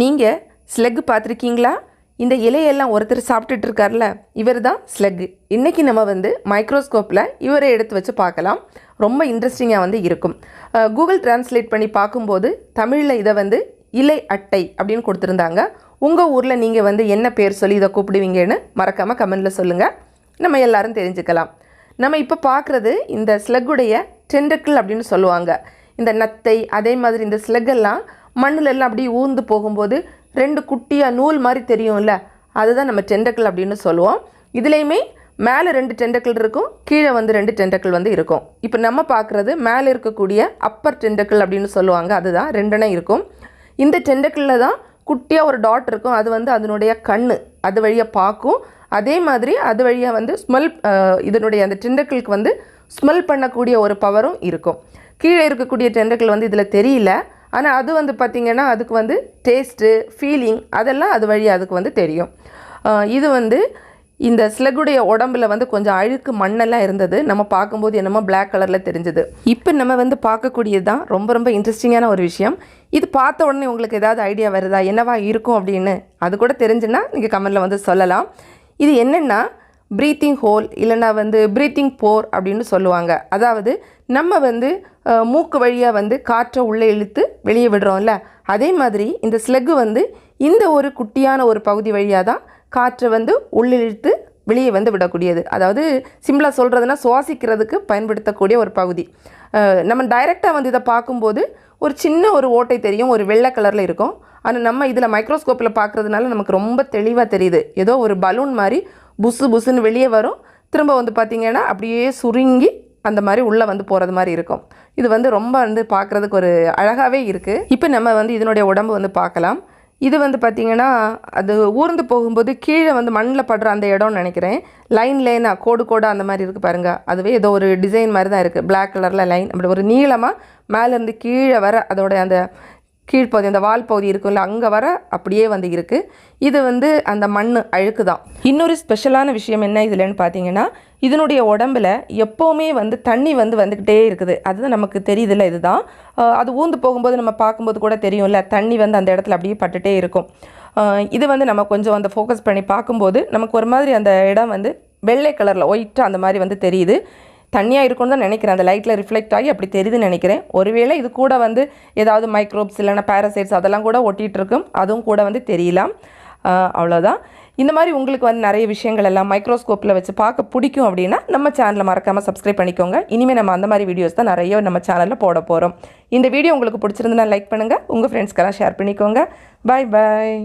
நீங்கள் ஸ்லெக்கு பார்த்துருக்கீங்களா? இந்த இலையெல்லாம் ஒருத்தர் சாப்பிட்டுட்டு இருக்கார்ல இவர் தான் ஸ்லெக்கு இன்றைக்கி நம்ம வந்து மைக்ரோஸ்கோப்பில் இவரை எடுத்து வச்சு பார்க்கலாம். ரொம்ப இன்ட்ரெஸ்டிங்காக வந்து இருக்கும். கூகுள் டிரான்ஸ்லேட் பண்ணி பார்க்கும்போது தமிழில் இதை வந்து இலை அட்டை அப்படின்னு கொடுத்துருந்தாங்க. உங்கள் ஊரில் நீங்கள் வந்து என்ன பேர் சொல்லி இதை கூப்பிடுவீங்கன்னு மறக்காமல் கமெண்டில் சொல்லுங்கள் நம்ம எல்லாரும் தெரிஞ்சுக்கலாம். நம்ம இப்போ பார்க்குறது இந்த ஸ்லெக்குடைய டெண்டக்கிள் அப்படின்னு சொல்லுவாங்க. இந்த நத்தை அதே மாதிரி இந்த ஸ்லெக்கெல்லாம் மண்ணிலெல்லாம் அப்படியே ஊர்ந்து போகும்போது ரெண்டு குட்டியாக நூல் மாதிரி தெரியும்ல அதுதான் நம்ம டெண்டக்கிள் அப்படின்னு சொல்லுவோம். இதுலேயுமே மேலே ரெண்டு டெண்டக்கிள் இருக்கும் கீழே வந்து ரெண்டு டெண்டக்கிள் வந்து இருக்கும். இப்போ நம்ம பார்க்குறது மேலே இருக்கக்கூடிய அப்பர் டெண்டக்கிள் அப்படின்னு சொல்லுவாங்க அதுதான் ரெண்டெண்ணை இருக்கும். இந்த டெண்டக்கிளில் தான் குட்டியாக ஒரு டாட் இருக்கும் அது வந்து அதனுடைய கண் அது வழியாக பார்க்கும். அதே மாதிரி அது வழியாக வந்து ஸ்மெல் இதனுடைய அந்த டெண்டக்கிளுக்கு வந்து ஸ்மெல் பண்ணக்கூடிய ஒரு பவரும் இருக்கும். கீழே இருக்கக்கூடிய டெண்டக்கிள் வந்து இதில் தெரியல ஆனால் அது வந்து பார்த்திங்கன்னா அதுக்கு வந்து டேஸ்ட்டு ஃபீலிங் அதெல்லாம் அது வழியாக அதுக்கு வந்து தெரியும். இது வந்து இந்த ஸ்லகுடைய உடம்புல வந்து கொஞ்சம் அழுக்கு மண்ணெல்லாம் இருந்தது. நம்ம பார்க்கும்போது என்னமோ பிளாக் கலரில் தெரிஞ்சது. இப்போ நம்ம வந்து பார்க்கக்கூடியது தான் ரொம்ப ரொம்ப இன்ட்ரெஸ்டிங்கான ஒரு விஷயம். இது பார்த்த உடனே உங்களுக்கு ஏதாவது ஐடியா வருதா? என்னவா இருக்கும் அப்படின்னு அது கூட தெரிஞ்சுன்னா நீங்கள் கமெண்டில் வந்து சொல்லலாம். இது என்னென்னா ப்ரீத்திங் ஹோல் இல்லைன்னா வந்து ப்ரீத்திங் போர் அப்படின்னு சொல்லுவாங்க. அதாவது நம்ம வந்து மூக்கு வழியாக வந்து காற்றை உள்ளே இழுத்து வெளியே விடுறோம்ல. அதே மாதிரி இந்த ஸ்லெக்கு வந்து இந்த ஒரு குட்டியான ஒரு பகுதி வழியாக தான் காற்றை வந்து உள்ளே இழுத்து வெளியே வந்து விடக்கூடியது. அதாவது சிம்பிளாக சொல்கிறதுனா சுவாசிக்கிறதுக்கு பயன்படுத்தக்கூடிய ஒரு பகுதி. நம்ம டைரெக்டாக வந்து இதை பார்க்கும்போது ஒரு சின்ன ஒரு ஓட்டை தெரியும் ஒரு வெள்ளை கலரில் இருக்கும். ஆனால் நம்ம இதில் மைக்ரோஸ்கோப்பில் பார்க்குறதுனால நமக்கு ரொம்ப தெளிவாக தெரியுது. ஏதோ ஒரு பலூன் மாதிரி புசு புசுன்னு வெளியே வரும். திரும்ப வந்து பார்த்திங்கன்னா அப்படியே சுருங்கி அந்த மாதிரி உள்ளே வந்து போகிறது மாதிரி இருக்கும். இது வந்து ரொம்ப வந்து பார்க்குறதுக்கு ஒரு அழகாகவே இருக்குது இப்போ நம்ம வந்து இதனுடைய உடம்பு வந்து பார்க்கலாம். இது வந்து பார்த்திங்கன்னா அது ஊர்ந்து போகும்போது கீழே வந்து மண்ணில் படுற அந்த இடம்னு நினைக்கிறேன். லைன் லைனாக கோடு கோடாக அந்த மாதிரி இருக்குது பாருங்கள் அதுவே ஏதோ ஒரு டிசைன் மாதிரி தான் இருக்குது பிளாக் கலரில் லைன் அப்படி ஒரு நீளமாக மேலேருந்து கீழே வர அதோடைய அந்த கீழ்ப்பகுதி அந்த வால் பகுதி இருக்கும்ல அங்கே வர அப்படியே வந்து இருக்குது இது வந்து அந்த மண் அழுக்கு தான். இன்னொரு ஸ்பெஷலான விஷயம் என்ன இதுலன்னு பார்த்தீங்கன்னா இதனுடைய உடம்புல எப்போவுமே வந்து தண்ணி வந்து வந்துக்கிட்டே இருக்குது. அதுதான் நமக்கு தெரியுதுல்ல இதுதான். அது ஊந்து போகும்போது நம்ம பார்க்கும்போது கூட தெரியும்ல தண்ணி வந்து அந்த இடத்துல அப்படியே பட்டுட்டே இருக்கும். இது வந்து நம்ம கொஞ்சம் அந்த ஃபோக்கஸ் பண்ணி பார்க்கும்போது நமக்கு ஒரு மாதிரி அந்த இடம் வந்து வெள்ளை கலரில் ஒயிட்டாக அந்த மாதிரி வந்து தெரியுது. தண்ணியாக இருக்கும்னு தான் நினைக்கிறேன். அந்த லைட்டில் ரிஃப்ளெக்ட் ஆகி அப்படி தெரியுதுன்னு நினைக்கிறேன். ஒருவேளை இது கூட வந்து ஏதாவது மைக்ரோப்ஸ் இல்லைன்னா பேரசைட்ஸ் அதெல்லாம் கூட ஒட்டிகிட்டு இருக்கும். அதுவும் கூட வந்து தெரியலாம். அவ்வளோதான் இந்த மாதிரி உங்களுக்கு வந்து நிறைய விஷயங்கள் எல்லாம் மைக்ரோஸ்கோப்பில் வச்சு பார்க்க பிடிக்கும் அப்படின்னா நம்ம சேனலை மறக்காமல் சப்ஸ்கிரைப் பண்ணிக்கோங்க. இனிமேல் நம்ம அந்த மாதிரி வீடியோஸ் தான் நிறைய நம்ம சேனலில் போட போகிறோம் இந்த வீடியோ உங்களுக்கு பிடிச்சிருந்துன்னா லைக் பண்ணுங்கள் உங்கள் ஃப்ரெண்ட்ஸ்க்கெல்லாம் ஷேர் பண்ணிக்கோங்க. பாய் பாய்